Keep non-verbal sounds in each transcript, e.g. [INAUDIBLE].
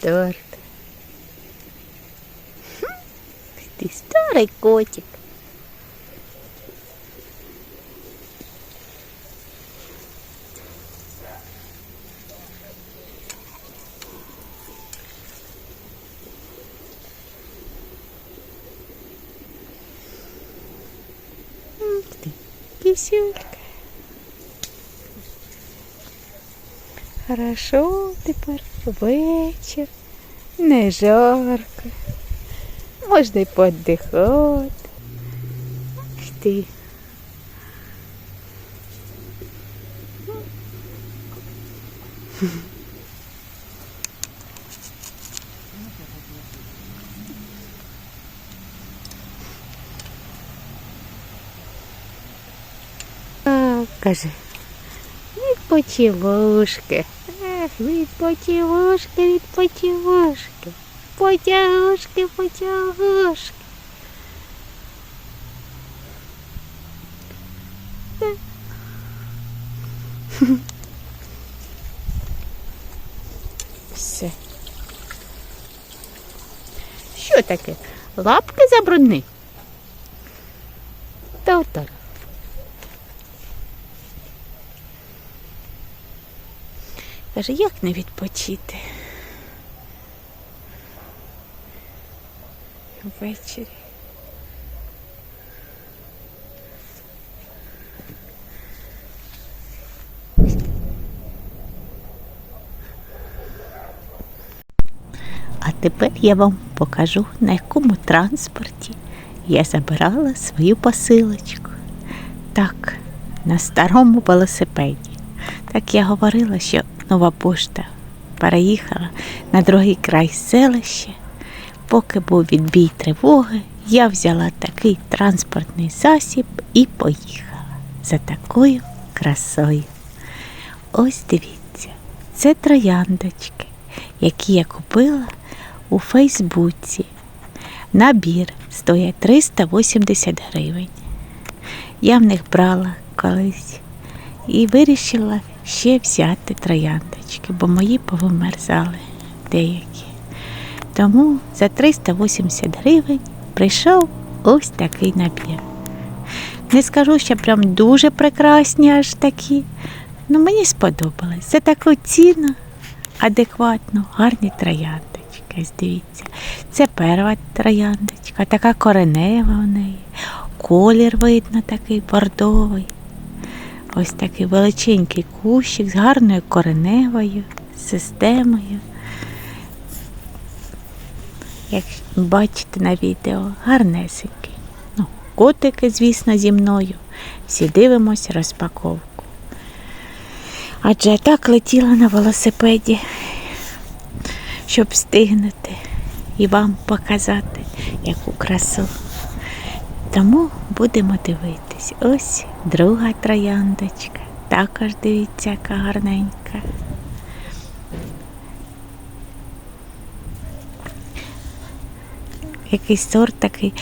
Торт. Хм, Ти старий котик. Ух ти, кисюлька. Хорошо тепер вечір, не жарко. Можна й подихати. Ти. [LAUGHS] Каже, відпочивушки. Відпочивушки, відпочивушки. Потягушки, потягушки. [LAUGHS] Все. Що таке? Лапки забрудни? Тотар. Каже, як не відпочити? Ввечері. А тепер я вам покажу, на якому транспорті я забирала свою посилочку. Так, на старому велосипеді. Так я говорила, що нова пошта переїхала на другий край селища. Поки був відбій тривоги, я взяла такий транспортний засіб і поїхала за такою красою. Ось дивіться, це трояндочки, які я купила у Фейсбуці. Набір стоїть 380 гривень. Я в них брала колись і вирішила ще взяти трояндочки, бо мої повимерзали деякі. Тому за 380 гривень прийшов ось такий набір. Не скажу, що прям дуже прекрасні аж такі. Ну мені сподобалось. За таку ціну адекватно, гарні трояндочки. Ось дивіться. Це перша трояндочка, така коренева в неї. Колір видно такий бордовий. Ось такий величенький кущик з гарною кореневою, системою. Як бачите на відео, гарнесенький. Ну, котики, звісно, зі мною. Всі дивимося розпаковку. Адже так летіла на велосипеді, щоб встигнути і вам показати яку красу. Тому будемо дивитись. Ось друга трояндочка. Також дивіться, яка гарненька. Якийсь сорт такий.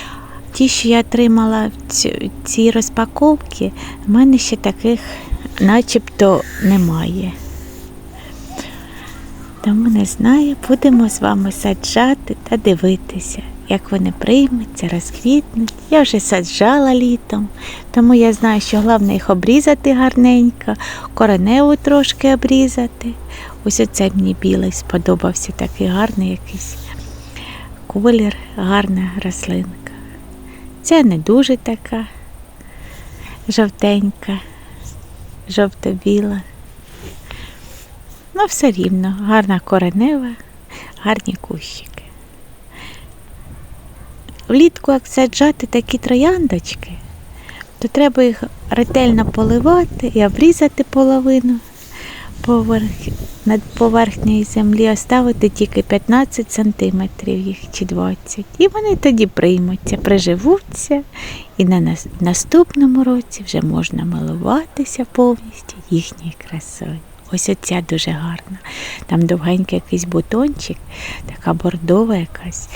Ті, що я отримала в цю- ці розпаковки, в мене ще таких начебто немає. Тому не знаю, будемо з вами саджати та дивитися, як вони приймуться, розквітнуть. Я вже саджала літом, тому я знаю, що головне їх обрізати гарненько, кореневу трошки обрізати. Ось оце мені білий сподобався, такий гарний якийсь колір, гарна рослинка. Це не дуже така жовтенька, жовто-біла. Ну, все рівно, гарна коренева, гарні кущики. Влітку, як саджати такі трояндочки, то треба їх ретельно поливати і обрізати половину поверх, над поверхнею землі, оставити тільки 15 сантиметрів їх чи 20. І вони тоді приймуться, приживуться, і на наступному році вже можна милуватися повністю їхньою красою. Ось оця дуже гарна. Там довгенький якийсь бутончик, така бордова якась,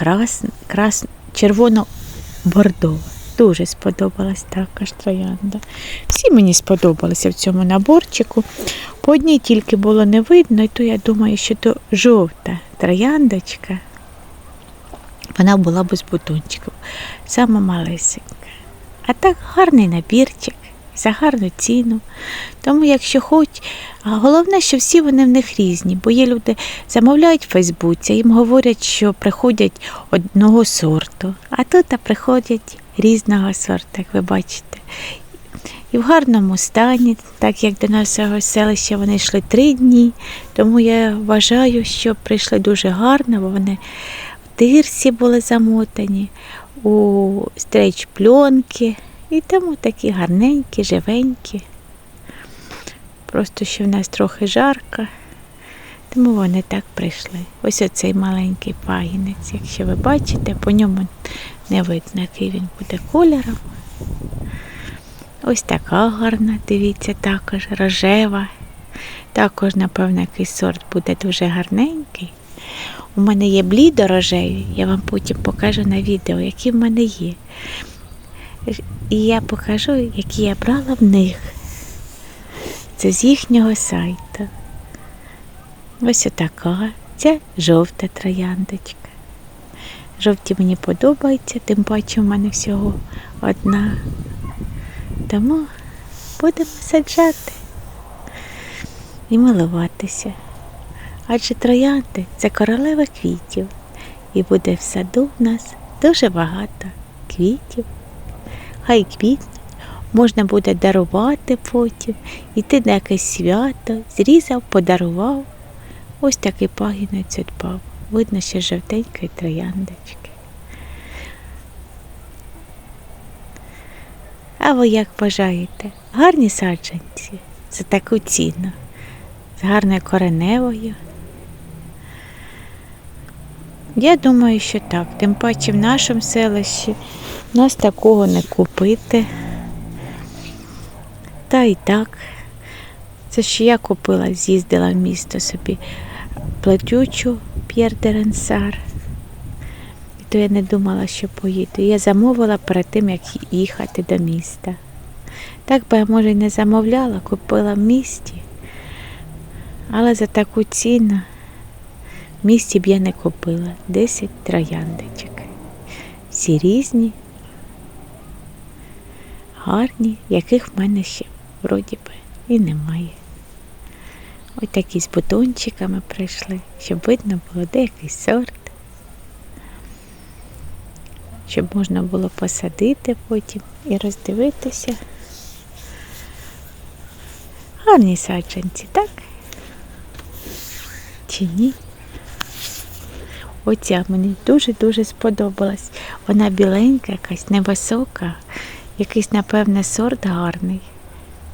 крас, крас, червоно-бордова. Дуже сподобалась також троянда. Всі мені сподобалися в цьому наборчику. По одній тільки було не видно, і то я думаю, що то жовта трояндочка. Вона була без бутончиків, сама малесенька. А так гарний набірчик за гарну ціну. Тому, якщо хоч, головне, що всі вони в них різні, бо є люди замовляють в Фейсбуці, їм говорять, що приходять одного сорту, а тут приходять різного сорту, як ви бачите. І в гарному стані, так як до нашого селища вони йшли три дні, тому я вважаю, що прийшли дуже гарно, бо вони в тирсі були замотані, у стрейч пленки, і тому такі гарненькі, живенькі. Просто що в нас трохи жарко, тому вони так прийшли. Ось оцей маленький пагінець, якщо ви бачите, по ньому не видно, який він буде кольором. Ось така гарна, дивіться, також рожева. Також, напевно, якийсь сорт буде дуже гарненький. У мене є блідорожеві, я вам потім покажу на відео, які в мене є. І я покажу, які я брала в них. Це з їхнього сайту. Ось отака. Це жовта трояндочка. Жовті мені подобаються, тим паче в мене всього одна. Тому будемо саджати і милуватися. Адже троянди це королева квітів, і буде в саду в нас дуже багато квітів. Хай квітнуть, можна буде дарувати потім, іти на якесь свято, зрізав, подарував. Ось такий пагінець відпав. Видно, що жовтенької трояндочки. А ви як бажаєте? Гарні саджанці за таку ціну, з гарною кореневою. Я думаю, що так. Тим паче в нашому селищі нас такого не купити. Та і так. Це ж я купила, з'їздила в місто собі платючу П'єр де Ренсар. І то я не думала, що поїду. Я замовила перед тим, як їхати до міста. Так би я, може, й не замовляла, купила в місті, але за таку ціну в місті б я не купила 10 трояндочок. Всі різні, гарні, яких в мене ще вроді би і немає. Ось такі з бутончиками прийшли, щоб видно було деякий сорт, щоб можна було посадити потім і роздивитися. Гарні саджанці, так? Чи ні? Оця мені дуже-дуже сподобалась. Вона біленька, якась невисока, якийсь, напевне, сорт гарний,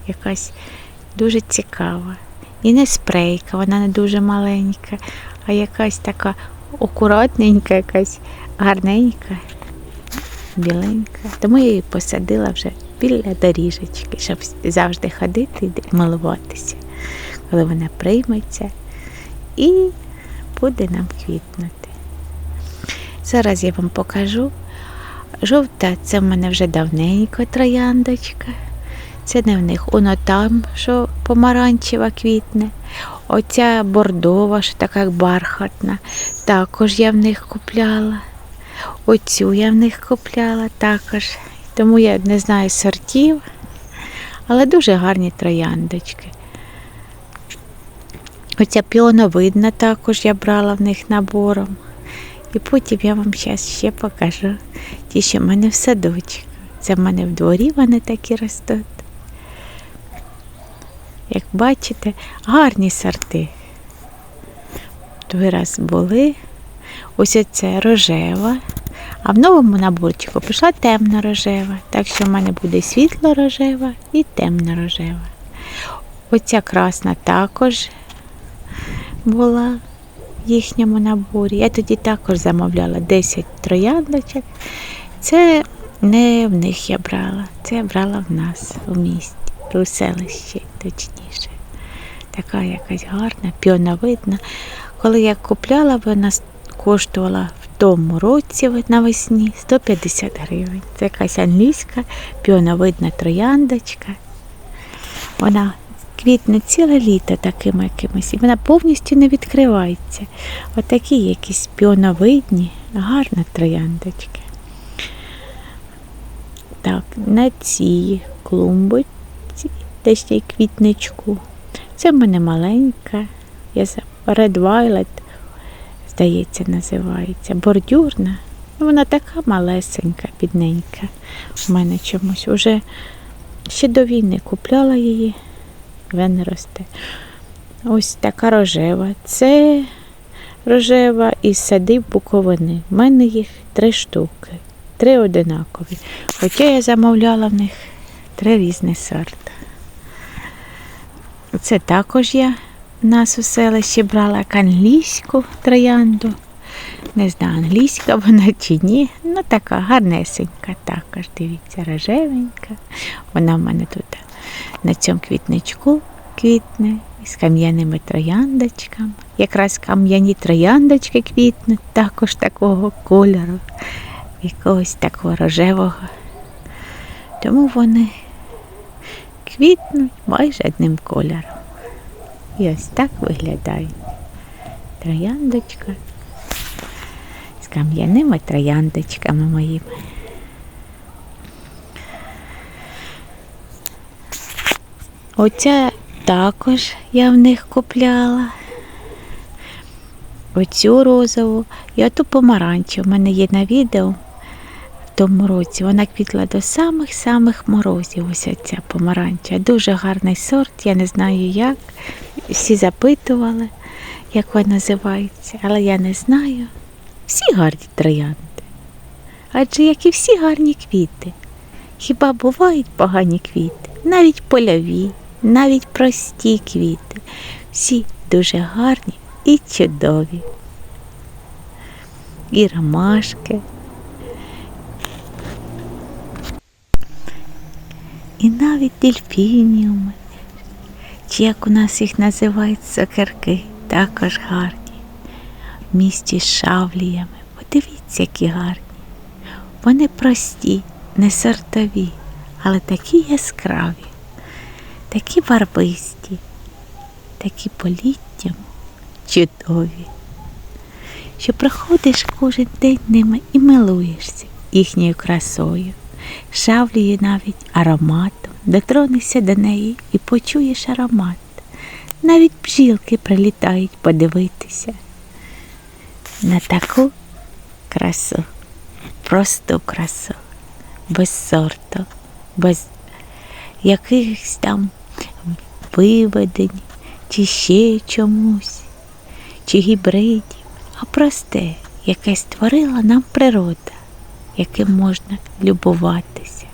якась дуже цікава. І не спрейка, вона не дуже маленька, а якась така акуратненька, якась гарненька, біленька. Тому я її посадила вже біля доріжечки, щоб завжди ходити і милуватися, коли вона прийметься і буде нам квітнути. Зараз я вам покажу. Жовта це в мене вже давненько трояндочка. Це не в них. Воно там, що помаранчева квітне. Оця бордова, що така бархатна. Також я в них купляла. Оцю я в них купляла також. Тому я не знаю сортів, але дуже гарні трояндочки. Оця піоновидна також я брала в них набором. І потім я вам зараз ще покажу ті, що в мене в садочку. Це в мене в дворі вони такі ростуть. Як бачите, гарні сорти. Той раз були. Ось оце рожева. А в новому наборчику пішла темна рожева. Так що в мене буде світло рожева і темна рожева. Оця красна також була їхньому наборі. Я тоді також замовляла 10 трояндочок. Це не в них я брала, це я брала в нас у місті, у селищі, точніше. Така якась гарна, піоновидна. Коли я купляла, вона коштувала в тому році навесні 150 гривень. Це якась англійська піоновидна трояндочка. Вона квітне ціле літо таким якимось, і вона повністю не відкривається. Отакі якісь піоновидні, гарна трояндочки. Так, на цій клумбочці, де ще квітничку. Це в мене маленька. Я Red Violet, здається, називається. Бордюрна. Ну, вона така малесенька, бідненька. У мене чомусь. Уже ще до війни купляла її. Вже росте. Ось така рожева. Це рожева із садів Буковини. У мене їх три штуки. Три одинакові. Хоча я замовляла в них три різні сорти. Це також я в нас у селищі брала англійську троянду. Не знаю, англійська вона чи ні. Ну така гарнесенька також. Дивіться, рожевенька. Вона в мене тут на цьому квітничку квітне із кам'яними трояндочками. Якраз кам'яні трояндочки квітнуть також такого кольору, якогось такого рожевого. Тому вони квітнуть майже одним кольором. І ось так виглядає трояндочка з кам'яними трояндочками моїми. Оця також я в них купляла. Оцю розову і оту помаранчу. У мене є на відео в тому році. Вона квітла до самих-самих морозів. Ось ця помаранча. Дуже гарний сорт, я не знаю як. Всі запитували, як вона називається, але я не знаю. Всі гарні троянди. Адже як і всі гарні квіти. Хіба бувають погані квіти? Навіть польові, навіть прості квіти. Всі дуже гарні і чудові. І ромашки. І навіть дельфініуми, чи як у нас їх називають сокерки, також гарні. В місті з шавліями. Подивіться, які гарні. Вони прості, не сортові, але такі яскраві, такі барвисті, такі політтям чудові, що проходиш кожен день ними і милуєшся їхньою красою, шавліє навіть ароматом, дотронешся до неї і почуєш аромат. Навіть бжілки прилітають подивитися на таку красу, просту красу, без сорту, без якихось там виведень, чи ще чомусь, чи гібридів, а просте, яке створила нам природа, яким можна любуватися,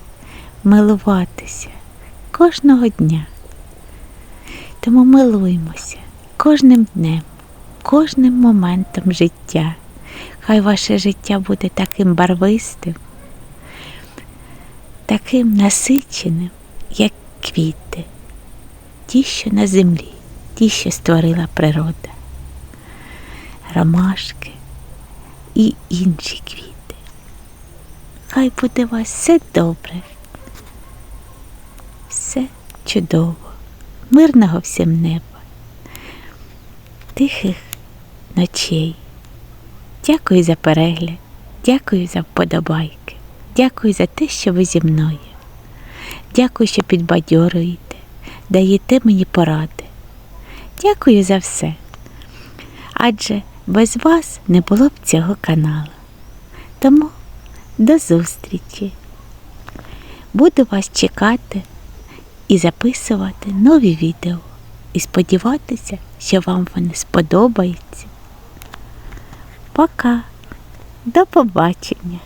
милуватися кожного дня. Тому милуймося кожним днем, кожним моментом життя. Хай ваше життя буде таким барвистим, таким насиченим, як квіти, ті, що на землі, ті, що створила природа, ромашки і інші квіти. Хай буде вас все добре, все чудово, мирного всім неба, тихих ночей. Дякую за перегляд, дякую за вподобайки, дякую за те, що ви зі мною. Дякую, що підбадьорюєте, даєте мені поради. Дякую за все. Адже без вас не було б цього каналу. Тому до зустрічі. Буду вас чекати і записувати нові відео і сподіватися, що вам вони сподобаються. Пока. До побачення.